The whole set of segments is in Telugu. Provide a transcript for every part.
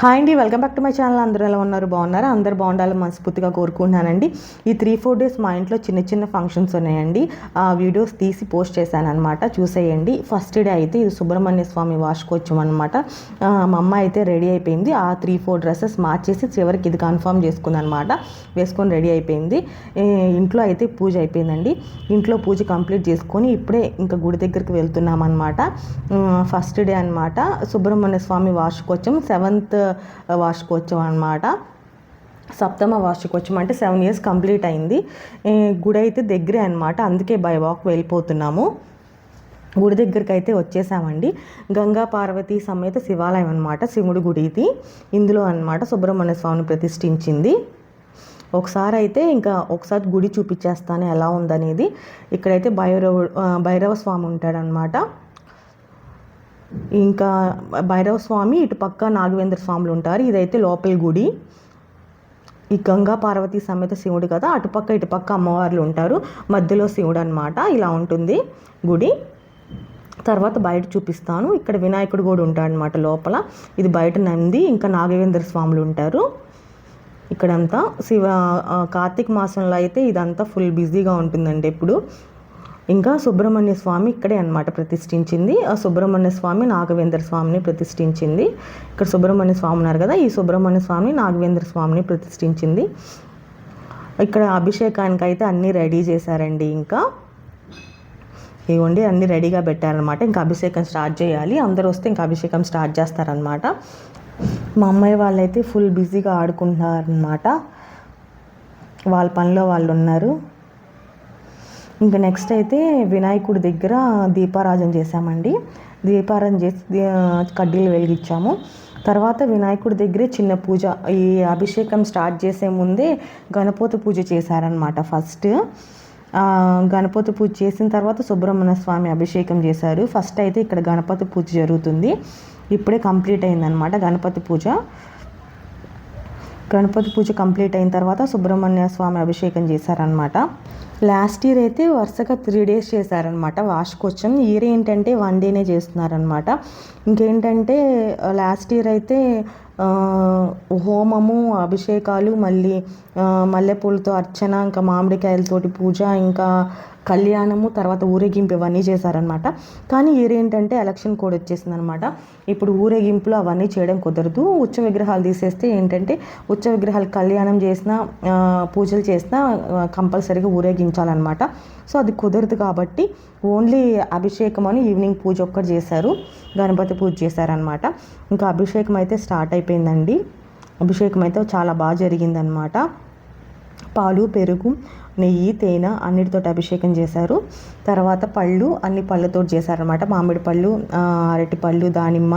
హాయ్ అండి welcome back to my channel అందరూ ఎలా ఉన్నారు? బాగున్నారా? అందరు బాగుండాలని మనస్ఫూర్తిగా కోరుకుంటున్నానండి. ఈ త్రీ ఫోర్ డేస్ మా ఇంట్లో చిన్న చిన్న ఫంక్షన్స్ ఉన్నాయండి. ఆ వీడియోస్ తీసి పోస్ట్ చేశాను అనమాట చూసేయండి. ఫస్ట్ డే అయితే ఇది సుబ్రహ్మణ్య స్వామి వాష్కోవచ్చం అనమాట మా అమ్మ అయితే రెడీ అయిపోయింది. ఆ త్రీ ఫోర్ డ్రెస్సెస్ మార్చేసి చివరికి ఇది కన్ఫర్మ్ చేసుకుంది అనమాట వేసుకొని రెడీ అయిపోయింది. ఇంట్లో అయితే పూజ అయిపోయిందండి. ఇంట్లో పూజ కంప్లీట్ చేసుకొని ఇప్పుడే ఇంకా గుడి దగ్గరికి వెళ్తున్నాం అనమాట ఫస్ట్ డే అనమాట సుబ్రహ్మణ్య స్వామి వార్షికోత్సవం సెవెంత్ వార్షికోత్సవం అనమాట సప్తమ వార్షికోత్సవం అంటే సెవెన్ ఇయర్స్ కంప్లీట్ అయింది. గుడి అయితే దగ్గరే అనమాట అందుకే బై వాక్ వెళ్ళిపోతున్నాము. గుడి దగ్గరికి అయితే వచ్చేసామండి. గంగా పార్వతి సమేత శివాలయం అనమాట శివుడి గుడి ఇది ఇందులో అనమాట సుబ్రహ్మణ్య స్వామిని ప్రతిష్ఠించింది. ఒకసారి అయితే ఇంకా ఒకసారి గుడి చూపించేస్తాను ఎలా ఉందనేది. ఇక్కడైతే భైరవ భైరవ స్వామి ఉంటాడనమాట ఇంకా భైరవ స్వామి ఇటు పక్క నాగవేంద్ర స్వాములు ఉంటారు. ఇదైతే లోపల గుడి. ఈ గంగా పార్వతి సమేత శివుడు కదా అటుపక్క ఇటుపక్క అమ్మవార్లు ఉంటారు. మధ్యలో శివుడు అనమాట ఇలా ఉంటుంది గుడి. తర్వాత బయట చూపిస్తాను. ఇక్కడ వినాయకుడు కూడా ఉంటాడు అనమాట లోపల. ఇది బయట నంది ఇంకా నాగవేంద్ర స్వాములు ఉంటారు. ఇక్కడంతా శివ కార్తీక మాసంలో అయితే ఇదంతా ఫుల్ బిజీగా ఉంటుందండి ఎప్పుడు. ఇంకా సుబ్రహ్మణ్య స్వామి ఇక్కడే అనమాట ప్రతిష్ఠించింది. ఆ సుబ్రహ్మణ్య స్వామి నాగవేంద్ర స్వామిని ప్రతిష్ఠించింది. ఇక్కడ సుబ్రహ్మణ్య స్వామి ఉన్నారు కదా ఈ సుబ్రహ్మణ్య స్వామి నాగవేంద్ర స్వామిని ప్రతిష్ఠించింది. ఇక్కడ అభిషేకానికి అయితే అన్నీ రెడీ చేశారండి ఇంకా. ఇవ్వండి అన్నీ రెడీగా పెట్టారనమాట ఇంకా అభిషేకం స్టార్ట్ చేయాలి. అందరూ వస్తే ఇంకా అభిషేకం స్టార్ట్ చేస్తారనమాట మా అమ్మాయి వాళ్ళైతే ఫుల్ బిజీగా ఆడుకుంటున్నారనమాట వాళ్ళ పనిలో వాళ్ళు ఉన్నారు. ఇంకా నెక్స్ట్ అయితే వినాయకుడి దగ్గర దీపారాజన చేశామండి. దీపారాజన చేసి కడ్డీలు వెలిగించాము. తర్వాత వినాయకుడి దగ్గరే చిన్న పూజ ఈ అభిషేకం స్టార్ట్ చేసే ముందే గణపతి పూజ చేశారనమాట ఫస్ట్ గణపతి పూజ చేసిన తర్వాత సుబ్రహ్మణ్య స్వామి అభిషేకం చేశారు. ఫస్ట్ అయితే ఇక్కడ గణపతి పూజ జరుగుతుంది. ఇప్పుడే కంప్లీట్ అయిందనమాట గణపతి పూజ. గణపతి పూజ కంప్లీట్ అయిన తర్వాత సుబ్రహ్మణ్య స్వామి అభిషేకం చేశారనమాట లాస్ట్ ఇయర్ అయితే వరుసగా త్రీ డేస్ చేశారనమాట వాష్కొచ్చం. ఇయర్ ఏంటంటే వన్ డేనే చేస్తున్నారనమాట ఇంకేంటంటే లాస్ట్ ఇయర్ అయితే హోమము అభిషేకాలు మళ్ళీ మల్లెపూలతో అర్చన ఇంకా మామిడికాయలతోటి పూజ ఇంకా కళ్యాణము తర్వాత ఊరేగింపు ఇవన్నీ చేశారనమాట కానీ ఇయర్ ఏంటంటే ఎలక్షన్ కోడ్ వచ్చేసింది అనమాట ఇప్పుడు ఊరేగింపులు అవన్నీ చేయడం కుదరదు. ఉచ్చ విగ్రహాలు తీసేస్తే ఏంటంటే ఉచ్చ విగ్రహాలు కళ్యాణం చేసినా పూజలు చేసినా కంపల్సరీగా ఊరేగించాలన్నమాట సో అది కుదరదు కాబట్టి ఓన్లీ అభిషేకం అని ఈవినింగ్ పూజ ఒక్కటి చేశారు. గణపతి పూజ చేశారనమాట ఇంకా అభిషేకం అయితే స్టార్ట్ అయిపోయిందండి. అభిషేకం అయితే చాలా బాగా జరిగిందనమాట పాలు పెరుగు నెయ్యి తేనె అన్నిటితో అభిషేకం చేశారు. తర్వాత పళ్ళు అన్ని పళ్ళతో చేశారనమాట మామిడి పళ్ళు అరటి పళ్ళు దానిమ్మ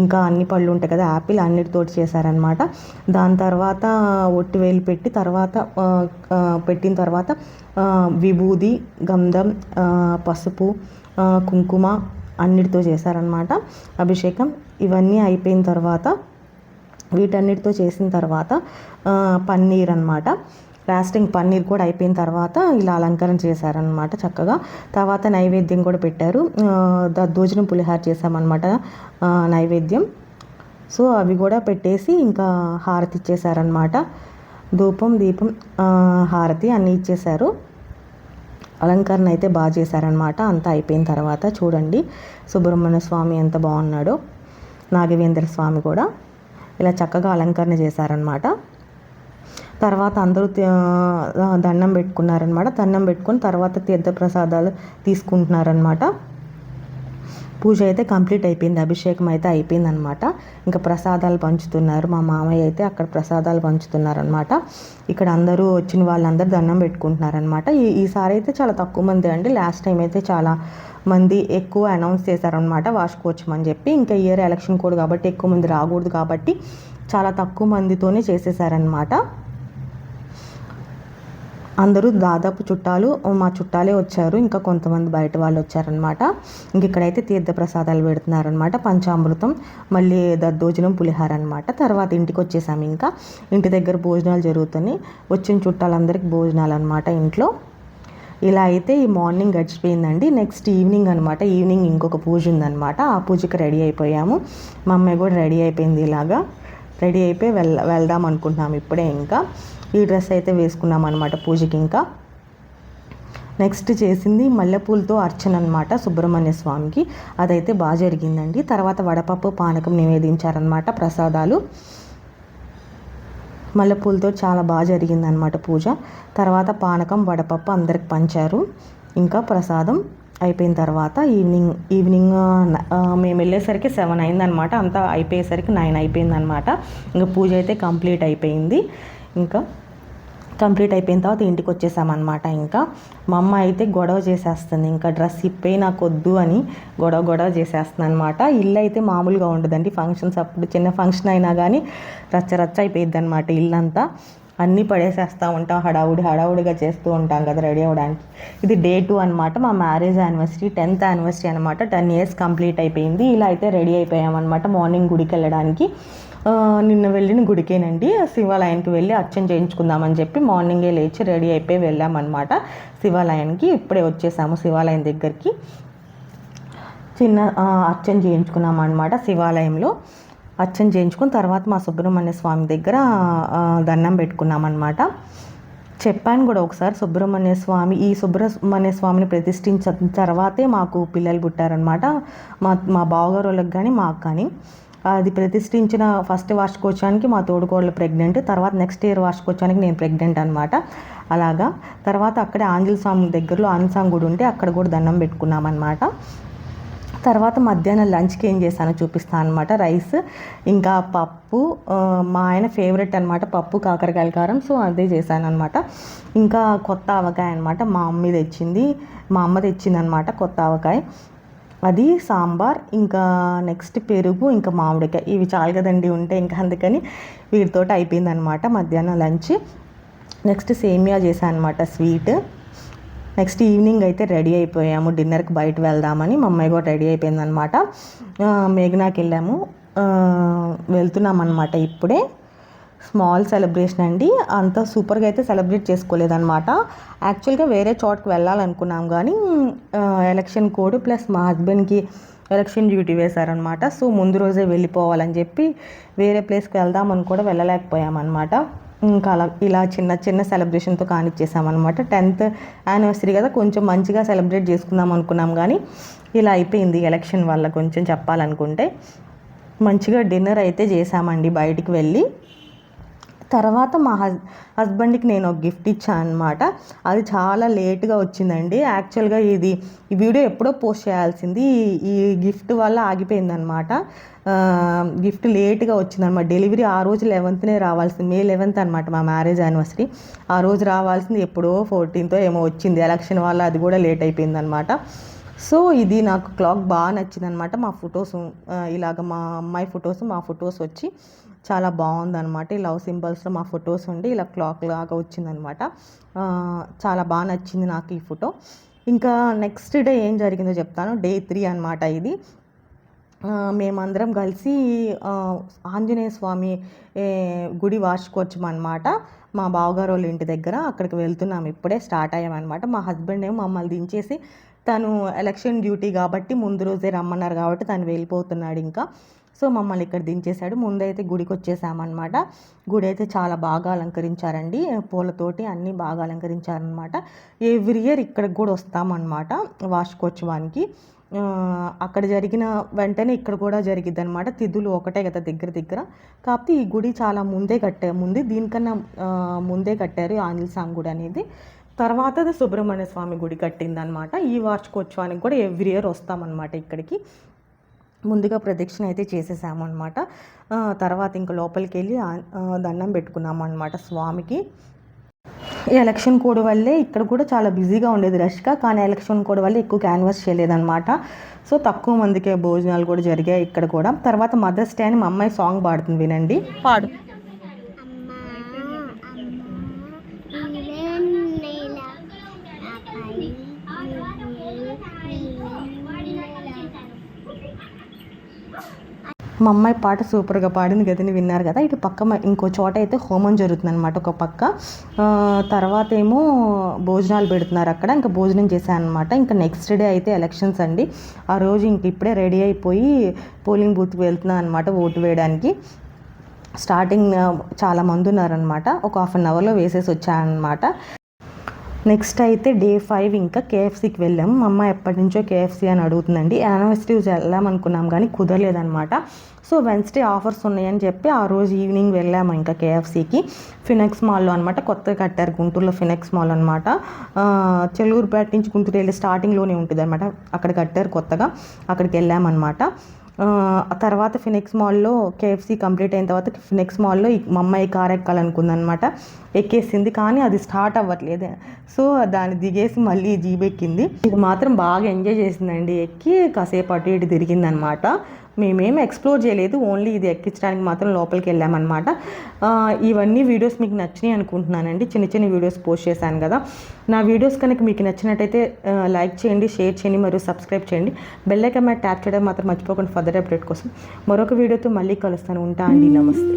ఇంకా అన్ని పళ్ళు ఉంటాయి కదా యాపిల్ అన్నిటితో చేశారనమాట దాని తర్వాత ఒట్టి వేలు పెట్టి తర్వాత పెట్టిన తర్వాత విభూది గంధం పసుపు కుంకుమ అన్నిటితో చేశారనమాట అభిషేకం. ఇవన్నీ అయిపోయిన తర్వాత వీటన్నిటితో చేసిన తర్వాత పన్నీర్ అనమాట ఫాస్టింగ్ పన్నీర్ కూడా అయిపోయిన తర్వాత ఇలా అలంకరణ చేశారనమాట చక్కగా. తర్వాత నైవేద్యం కూడా పెట్టారు. ఆ, దద్దోజనం పులిహార చేశామన్నమాట నైవేద్యం. సో అవి కూడా పెట్టేసి ఇంకా హారతి ఇచ్చేసారనమాట ధూపం దీపం హారతి అన్నీ ఇచ్చేశారు. అలంకరణ అయితే బాగా చేశారనమాట అంతా అయిపోయిన తర్వాత చూడండి. సుబ్రహ్మణ్య స్వామి ఎంత బాగున్నాడో. నాగవేంద్ర స్వామి కూడా ఇలా చక్కగా అలంకరణ చేశారనమాట తర్వాత అందరూ దండం పెట్టుకున్నారనమాట దండం పెట్టుకుని తర్వాత తీర్థ ప్రసాదాలు తీసుకుంటున్నారనమాట పూజ అయితే కంప్లీట్ అయిపోయింది. అభిషేకం అయితే అయిపోయిందనమాట ఇంకా ప్రసాదాలు పంచుతున్నారు. మా మామయ్య అయితే అక్కడ ప్రసాదాలు పంచుతున్నారనమాట ఇక్కడ అందరూ వచ్చిన వాళ్ళందరూ దండం పెట్టుకుంటున్నారనమాట ఈ ఈసారి అయితే చాలా తక్కువ మంది అండి. లాస్ట్ టైం అయితే చాలా మంది ఎక్కువ అనౌన్స్ చేశారనమాట వార్షికోత్సవం చెప్పి. ఇంకా ఇయర్ ఎలక్షన్ కోడ్ కాబట్టి ఎక్కువ మంది రాకూడదు కాబట్టి చాలా తక్కువ మందితోనే చేసేసారనమాట అందరూ దాదాపు చుట్టాలు మా చుట్టాలే వచ్చారు. ఇంకా కొంతమంది బయట వాళ్ళు వచ్చారనమాట ఇంక ఇక్కడైతే తీర్థప్రసాదాలు పెడుతున్నారనమాట పంచామృతం మళ్ళీ దద్దోజనం పులిహార అనమాట తర్వాత ఇంటికి వచ్చేసాము ఇంకా. ఇంటి దగ్గర భోజనాలు జరుగుతున్నాయి. వచ్చిన చుట్టాలందరికీ భోజనాలు అనమాట ఇంట్లో. ఇలా అయితే ఈ మార్నింగ్ గడిచిపోయిందండి. నెక్స్ట్ ఈవినింగ్ అనమాట ఈవినింగ్ ఇంకొక పూజ ఉందన్నమాట. ఆ పూజకి రెడీ అయిపోయాము. మా అమ్మాయి కూడా రెడీ అయిపోయింది ఇలాగా. రెడీ అయిపోయి వెళ్ వెళ్దాం అనుకుంటున్నాం ఇప్పుడే ఇంకా. ఈ డ్రెస్ అయితే వేసుకున్నాం అనమాట పూజకి ఇంకా. నెక్స్ట్ చేసింది మల్లెపూలతో అర్చన అనమాట సుబ్రహ్మణ్య స్వామికి. అదైతే బాగా జరిగిందండి. తర్వాత వడపప్పు పానకం నివేదించారనమాట ప్రసాదాలు. మల్లెపూలతో చాలా బాగా జరిగిందనమాట పూజ. తర్వాత పానకం వడపప్పు అందరికి పంచారు. ఇంకా ప్రసాదం అయిపోయిన తర్వాత ఈవినింగ్ ఈవినింగ్ మేము వెళ్ళేసరికి సెవెన్ అయిందనమాట అంతా అయిపోయేసరికి నైన్ అయిపోయిందనమాట ఇంకా పూజ అయితే కంప్లీట్ అయిపోయింది. ఇంకా కంప్లీట్ అయిపోయిన తర్వాత ఇంటికి వచ్చేసామన్నమాట. ఇంకా మా అమ్మ అయితే గొడవ చేసేస్తుంది. ఇంకా డ్రెస్ ఇప్పే నాకు వద్దు అని గొడవ గొడవ చేసేస్తుంది అనమాట ఇల్లు అయితే మామూలుగా ఉండదండి. ఫంక్షన్స్ అప్పుడు చిన్న ఫంక్షన్ అయినా కానీ రచ్చ రచ్చ అయిపోయింది అనమాట ఇల్లంతా. అన్నీ పడేసేస్తూ ఉంటాం. హడావుడి హడావుడిగా చేస్తూ ఉంటాం కదా రెడీ అవ్వడానికి. ఇది డే టూ అనమాట మా మ్యారేజ్ యానివర్సరీ టెన్త్ యానివర్సరీ అనమాట టెన్ ఇయర్స్ కంప్లీట్ అయిపోయింది. ఇలా అయితే రెడీ అయిపోయామన్నమాట మార్నింగ్ గుడికి వెళ్ళడానికి నిన్న వెళ్ళిన గుడికేనండి. శివాలయానికి వెళ్ళి అర్చన చేయించుకుందామని చెప్పి మార్నింగే లేచి రెడీ అయిపోయి వెళ్ళామన్నమాట. శివాలయానికి ఇప్పుడే వచ్చేసాము శివాలయం దగ్గరికి. చిన్న అర్చన చేయించుకున్నాం అనమాట శివాలయంలో. అర్చన చేయించుకున్న తర్వాత మా సుబ్రహ్మణ్య స్వామి దగ్గర దండం పెట్టుకున్నాం అనమాట చెప్పాను కూడా ఒకసారి సుబ్రహ్మణ్య స్వామి ఈ సుబ్రహ్మణ్య స్వామిని ప్రతిష్ఠించిన తర్వాతే మాకు పిల్లలు పుట్టారనమాట మా మా బావగారు వాళ్ళకి కానీ మాకు కానీ అది ప్రతిష్ఠించిన ఫస్ట్ వార్షికోత్సవానికి మా తోడుకోడలు ప్రెగ్నెంట్ తర్వాత నెక్స్ట్ ఇయర్ వార్షికోత్సవానికి నేను ప్రెగ్నెంట్ అనమాట అలాగా తర్వాత అక్కడే ఆంజల స్వామి దగ్గరలో ఆంజల స్వామి గుడి ఉంటే అక్కడ కూడా దండం పెట్టుకున్నామన్నమాట తర్వాత మధ్యాహ్నం లంచ్కి ఏం చేశానో చూపిస్తాను అనమాట రైస్ ఇంకా పప్పు మా ఆయన ఫేవరెట్ అనమాట పప్పు కాకరకాయల కారం సో అదే చేశాను అనమాట ఇంకా కొత్త ఆవకాయ అనమాట మా మమ్మీ తెచ్చింది మా అమ్మ తెచ్చింది అనమాట కొత్త ఆవకాయ. అది సాంబార్ ఇంకా నెక్స్ట్ పెరుగు ఇంకా మామిడికాయ. ఇవి చాలు కదండి ఉంటే ఇంకా అందుకని వీటితోటి అయిపోయిందనమాట మధ్యాహ్నం లంచ్. నెక్స్ట్ సేమియా చేశాను అనమాట స్వీట్. నెక్స్ట్ ఈవినింగ్ అయితే రెడీ అయిపోయాము. డిన్నర్కి బయట వెళ్దామని మా అమ్మాయి కూడా రెడీ అయిపోయిందనమాట. మేఘనాకి వెళ్ళాము. వెళ్తున్నామన్నమాట వెళ్తున్నాం అనమాట ఇప్పుడే. స్మాల్ సెలబ్రేషన్ అండి. అంత సూపర్గా అయితే సెలబ్రేట్ చేసుకోలేదన్నమాట. యాక్చువల్గా వేరే చోట్కి వెళ్ళాలనుకున్నాం కానీ ఎలక్షన్ కోడ్ ప్లస్ మా హస్బెండ్కి ఎలక్షన్ డ్యూటీ వేశారనమాట సో ముందు రోజే వెళ్ళిపోవాలని చెప్పి వేరే ప్లేస్కి వెళ్దామని కూడా వెళ్ళలేకపోయామన్నమాట. ఇంకా అలా ఇలా చిన్న చిన్న సెలబ్రేషన్తో కానిచ్చేసామన్నమాట. టెన్త్ యానివర్సరీ కదా కొంచెం మంచిగా సెలబ్రేట్ చేసుకుందాం అనుకున్నాం కానీ ఇలా అయిపోయింది ఎలక్షన్ వల్ల కొంచెం చెప్పాలనుకుంటే. మంచిగా డిన్నర్ అయితే చేసామండి బయటికి వెళ్ళి. తర్వాత మా హస్ హస్బెండ్కి నేను ఒక గిఫ్ట్ ఇచ్చాను అనమాట అది చాలా లేట్గా వచ్చిందండి. యాక్చువల్గా ఇది ఈ వీడియో ఎప్పుడో పోస్ట్ చేయాల్సింది. ఈ- గిఫ్ట్ వల్ల ఆగిపోయిందనమాట. గిఫ్ట్ లేట్గా వచ్చిందనమాట. డెలివరీ ఆ రోజు లెవెన్త్నే రావాల్సింది. మే లెవెన్త్ అనమాట మా మ్యారేజ్ యానివర్సరీ. ఆ రోజు రావాల్సింది ఎప్పుడో ఫోర్టీన్తో ఏమో వచ్చింది. ఎలక్షన్ వల్ల అది కూడా లేట్ అయిపోయిందనమాట. సో ఇది నాకు క్లాక్ బాగా నచ్చింది అనమాట మా ఫొటోస్ ఇలాగ మా అమ్మాయి ఫొటోస్ మా ఫొటోస్ వచ్చి చాలా బాగుందన్నమాట. ఈ లవ్ సింబల్స్లో మా ఫొటోస్ ఉండి ఇలా క్లాక్ లాగా వచ్చిందనమాట చాలా బాగా నచ్చింది నాకు ఈ ఫోటో. ఇంకా నెక్స్ట్ డే ఏం జరిగిందో చెప్తాను. డే త్రీ అనమాట ఇది. మేమందరం కలిసి ఆంజనేయ స్వామి గుడి వార్షికోత్సవం అనమాట మా బావగారు వాళ్ళ ఇంటి దగ్గర అక్కడికి వెళ్తున్నాం. ఇప్పుడే స్టార్ట్ అయ్యామన్నమాట. మా హస్బెండ్ ఏమో మమ్మల్ని దించేసి తను ఎలక్షన్ డ్యూటీ కాబట్టి ముందు రోజే రమ్మన్నారు కాబట్టి తను వెళ్ళిపోతున్నాడు ఇంకా. సో మమ్మల్ని ఇక్కడ దించేశాడు. ముందైతే గుడికి వచ్చేసామన్నమాట గుడి అయితే చాలా బాగా అలంకరించారండి. పూలతోటి అన్నీ బాగా అలంకరించారనమాట ఎవ్రీ ఇయర్ ఇక్కడికి కూడా వస్తామన్నమాట వార్షికోత్సవానికి. అక్కడ జరిగిన వెంటనే ఇక్కడ కూడా జరిగిద్ది అనమాట తిథులు ఒకటే కదా దగ్గర దగ్గర. కాకపోతే ఈ గుడి చాలా ముందే కట్టే ముందు దీనికన్నా ముందే కట్టారు ఆంజల్ సాంగ్ స్వామి గుడి అనేది. తర్వాత అది సుబ్రహ్మణ్య స్వామి గుడి కట్టిందనమాట ఈ వార్షికోత్సవానికి కూడా ఎవ్రీ ఇయర్ వస్తామన్నమాట ఇక్కడికి. ముందుగా ప్రదక్షిణ అయితే చేసేసాము అనమాట తర్వాత ఇంక లోపలికి వెళ్ళి దండం పెట్టుకున్నాము అనమాట స్వామికి ఎలక్షన్ కోడ్ వల్లే ఇక్కడ కూడా చాలా బిజీగా ఉండేది రష్గా కానీ ఎలక్షన్ కోడ్ వల్ల ఎక్కువ క్యాన్వాస్ చేయలేదన్నమాట. సో తక్కువ మందికే భోజనాలు కూడా జరిగాయి ఇక్కడ కూడా. తర్వాత మదర్స్ డే అని మా అమ్మాయి సాంగ్ పాడుతుంది వినండి. పాడు. మా అమ్మాయి పాట సూపర్గా పాడింది కదని విన్నారు కదా. ఇటు పక్క ఇంకో చోట అయితే హోమం జరుగుతుంది అనమాట ఒక పక్క. తర్వాత ఏమో భోజనాలు పెడుతున్నారు అక్కడ. ఇంకా భోజనం చేశాను అనమాట ఇంకా నెక్స్ట్ డే అయితే ఎలక్షన్స్ అండి. ఆ రోజు ఇంక ఇప్పుడే రెడీ అయిపోయి పోలింగ్ బూత్కి వెళ్తున్నాను అనమాట ఓటు వేయడానికి. స్టార్టింగ్ చాలామంది చాలా మంది ఉన్నారనమాట ఒక హాఫ్ అన్ అవర్లో వేసేసి వచ్చానమాట నెక్స్ట్ అయితే డే ఫైవ్ ఇంకా కేఎఫ్సీకి వెళ్ళాము మా అమ్మ ఎప్పటి నుంచో కేఎఫ్సీ అని అడుగుతుందండి. యానివర్సరీ వెళ్ళామనుకున్నాం కానీ కుదరలేదనమాట సో వెన్స్డే ఆఫర్స్ ఉన్నాయని చెప్పి ఆ రోజు ఈవినింగ్ వెళ్ళాము ఇంకా కేఎఫ్సీకి. ఫినెక్స్ మాల్లో అనమాట కొత్తగా కట్టారు గుంటూరులో ఫినెక్స్ మాల్ అనమాట చెల్లూరుపేట నుంచి గుంటూరు వెళ్ళి స్టార్టింగ్లోనే ఉంటుంది అనమాట అక్కడ కట్టారు కొత్తగా అక్కడికి వెళ్ళామన్నమాట. తర్వాత ఫినిక్స్ మాల్లో కేఎఫ్సీ కంప్లీట్ అయిన తర్వాత ఫినిక్స్ మాల్లో మా అమ్మాయి కార్ ఎక్కాలనుకుందనమాట ఎక్కేసింది కానీ అది స్టార్ట్ అవ్వట్లేదు. సో దాన్ని దిగేసి మళ్ళీ జీబ్ ఎక్కింది. ఇది మాత్రం బాగా ఎంజాయ్ చేసిందండి. ఎక్కి కాసేపు అటు ఇటు తిరిగిందనమాట మేమేం ఎక్స్ప్లోర్ చేయలేదు ఓన్లీ ఇది ఎక్కించడానికి మాత్రం లోపలికి వెళ్ళామన్నమాట. ఇవన్నీ వీడియోస్ మీకు నచ్చినాయి అనుకుంటున్నానండి. చిన్న చిన్న వీడియోస్ పోస్ట్ చేశాను కదా. నా వీడియోస్ కనుక మీకు నచ్చినట్టయితే లైక్ చేయండి షేర్ చేయండి మరియు సబ్స్క్రైబ్ చేయండి. బెల్ ఐకాన్ మీద ట్యాప్ చేయడం మాత్రం మర్చిపోకుండా ఫర్దర్ అప్డేట్ కోసం మరొక వీడియోతో మళ్ళీ కలుస్తాను. ఉంటా అండి. నమస్తే.